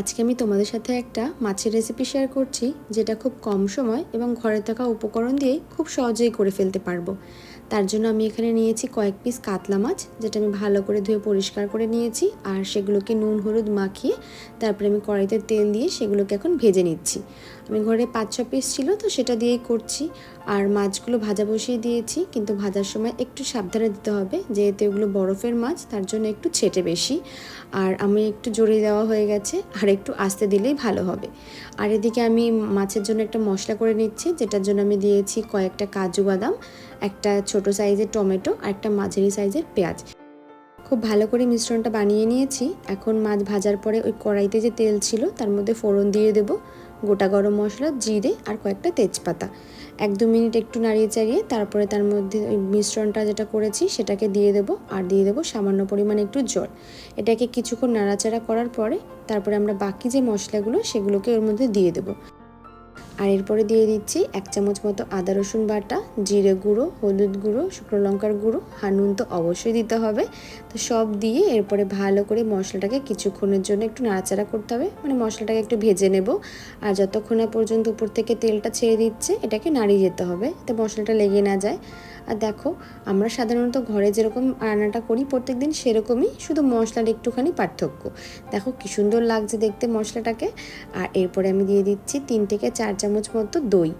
আজকে আমি তোমাদের সাথে একটা মাছের রেসিপি শেয়ার করছি, যেটা খুব কম সময় এবং ঘরে থাকা উপকরণ দিয়ে খুব সহজেই করে ফেলতে পারব। তার জন্য আমি এখানে নিয়েছি কয়েক পিস কাতলা মাছ, যেটা আমি ভালো করে ধুয়ে পরিষ্কার করে নিয়েছি, আর সেগুলোকে নুন, হলুদ মাখিয়ে তারপরে আমি কড়াইতে তেল দিয়ে সেগুলোকে এখন ভেজে নিচ্ছি। আমি ঘরে পাঁচ, ছ পিস ছিল, তো সেটা দিয়েই করছি, আর মাছগুলো ভাজা বসিয়ে দিয়েছি, কিন্তু ভাজার সময় একটু সাবধানে দিতে হবে, যেহেতু এগুলো বরফের মাছ, তার জন্য একটু ছেটে বেশি। আর আমি একটু জোরে দেওয়া হয়ে গেছে, আর একটু আস্তে দিলেই ভালো হবে। আর এদিকে আমি মাছের জন্য একটা মশলা করে নিচ্ছি, যেটার জন্য আমি দিয়েছি কয়েকটা কাজু বাদাম, একটা ছোট সাইজের টমেটো আর একটা মাঝারি সাইজের পেঁয়াজ। খুব ভালো করে মিশ্রণটা বানিয়ে নিয়েছি। এখন মাছ ভাজার পরে ওই কড়াইতে যে তেল ছিল, তার মধ্যে ফোড়ন দিয়ে দেবো। গোটা গরম মশলা, জিরে আর কয়েকটা তেজপাতা। এক দু মিনিট একটু নাড়িয়ে চাড়িয়ে তারপরে তার মধ্যে ওই মিশ্রণটা যেটা করেছি সেটাকে দিয়ে দেবো আর দিয়ে দেবো সামান্য পরিমাণে একটু জল। এটাকে কিছুক্ষণ নাড়াচাড়া করার পরে তারপরে আমরা বাকি যে মশলাগুলো সেগুলোকে ওর মধ্যে দিয়ে দেবো। আর এরপরে দিয়ে দিচ্ছি এক চামচ মতো আদা রসুন বাটা, জিরে গুঁড়ো, হলুদ গুঁড়ো, শুকনো লঙ্কার গুঁড়ো, হানুন নুন তো অবশ্যই দিতে হবে। তো সব দিয়ে এরপরে ভালো করে মশলাটাকে কিছুক্ষণের জন্য একটু নাড়াচাড়া করতে হবে। মানে মশলাটাকে একটু ভেজে নেব। আর যতক্ষণ না পর্যন্ত উপর থেকে তেলটা ছেড়ে দিচ্ছে, এটাকে নাড়িয়ে যেতে হবে। যাতে মশলাটা লেগে না যায়। আর দেখো, আমরা সাধারণত ঘরে যেরকম রান্নাটা করি প্রত্যেক দিন সেরকমই শুধু মশলার একটুখানি পার্থক্য। দেখো কী সুন্দর লাগছে দেখতে মশলাটাকে। আর এরপরে আমি দিয়ে দিচ্ছি তিন থেকে চার চামচ মতো দই।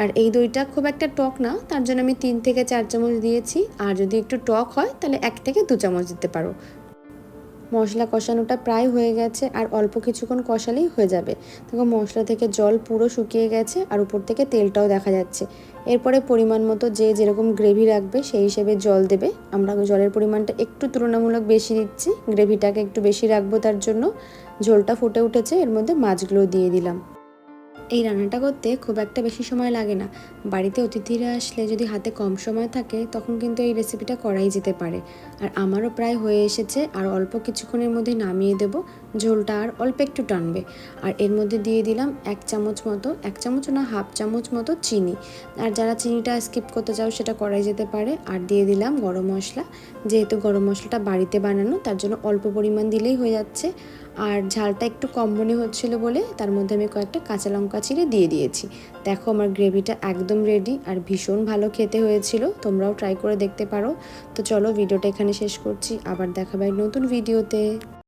আর এই দইটা খুব একটা টক না, তার জন্য আমি তিন থেকে চার চামচ দিয়েছি। আর যদি একটু টক হয়, তাহলে এক থেকে দু চামচ দিতে পারো। মশলা কষানোটা প্রায় হয়ে গেছে আর অল্প কিছুক্ষণ কষালেই হয়ে যাবে। দেখো, মশলা থেকে জল পুরো শুকিয়ে গেছে আর উপর থেকে তেলটাও দেখা যাচ্ছে। এরপরে পরিমাণ মতো যে যেরকম গ্রেভি রাখবে সেই হিসেবে জল দেবে। আমরা জলের পরিমাণটা একটু তুলনামূলক বেশি দিচ্ছি গ্রেভিটাকে একটু বেশি রাখব তার জন্য। ঝোলটা ফুটে উঠেছে, এর মধ্যে মাছগুলো দিয়ে দিলাম। এই রান্নাটা করতে খুব একটা বেশি সময় লাগে না। বাড়িতে অতিথিরা আসলে যদি হাতে কম সময় থাকে, তখন কিন্তু এই রেসিপিটা করাই যেতে পারে। আর আমারও প্রায় হয়ে এসেছে, আর অল্প কিছুক্ষণের মধ্যে নামিয়ে দেব। ঝোলটা আর অল্প একটু টানবে। আর এর মধ্যে দিয়ে দিলাম এক চামচ মতো, এক চামচ না, হাফ চামচ মতো চিনি। আর যারা চিনিটা স্কিপ করতে চাও, সেটা করাই যেতে পারে। আর দিয়ে দিলাম গরম মশলা। যেহেতু গরম মশলাটা বাড়িতে বানানো, তার জন্য অল্প পরিমাণ দিলেই হয়ে যাচ্ছে। আর ঝালটা একটু কম মনে হচ্ছিল বলে তার মধ্যে আমি কয়েকটা কাঁচা লঙ্কা চিড়ে দিয়ে দিয়েছি। দেখো, আমার গ্রেভিটা একদম রেডি আর ভীষণ ভালো খেতে হয়েছিল। তোমরাও ট্রাই করে দেখতে পারো। তো চলো, ভিডিওটা এখানে শেষ করছি। আবার দেখাবাই নতুন ভিডিওতে